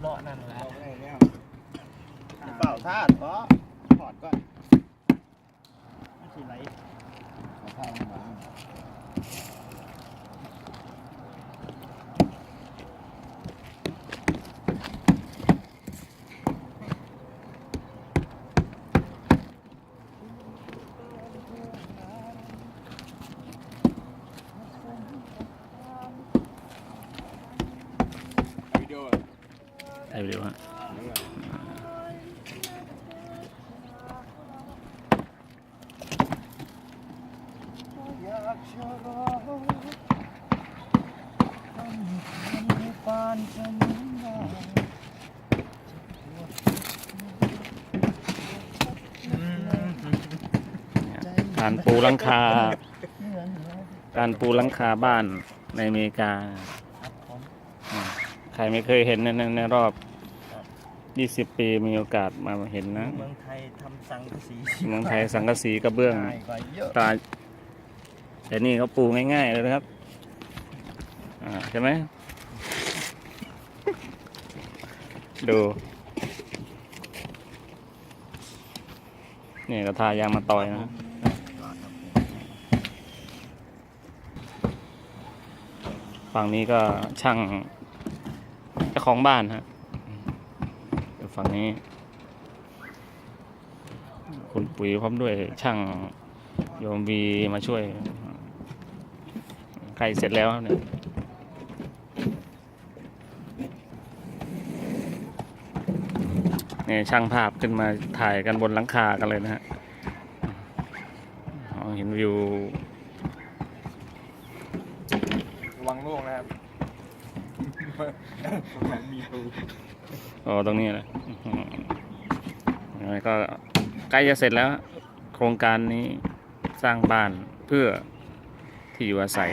เลาะนั่นแหละเอาไปแล้วเปล่าธาตุเพราะถอดก่อนไม่ใช่ไรอาผ้ามาบัง วิดีโอ ได้วิดีโอฮะอยากจะรอให้ปานจะมีได้การปูหลังคา การปูหลังคาบ้านในอเมริกา ครับผม อ่าใค รไม่เคยเห็นในในในรอบ 20 ปีมีโอกาสมาเห็นนะ เมืองไทยทำสังกะสีเมืองไทยสังกะสีกระเบื้อง ง่ายกว่าเยอะ ตาแต่นี่เขาปูง่ายๆเลยนะครับ อ่าใช่ไหม ดู นี่ก็ทายางมาต่อยนะ ฝั่งนี้ก็ช่าง เจ้าของบ้านฮะฝั่งนี้ คุณปุ๋ยพร้อมด้วยช่างโยมวีมาช่วยใกล้เสร็จแล้วเนี่ยเนี่ยช่างภาพขึ้นมาถ่ายกันบนหลังคากันเลยนะฮะอ๋อเห็นวิวระวังล่วงนะครับ มีรูอ๋อตรงนี้แหละก็ใกล้จะเสร็จแล้ว โครงการนี้สร้างบ้านเพื่อที่อยู่อาศัย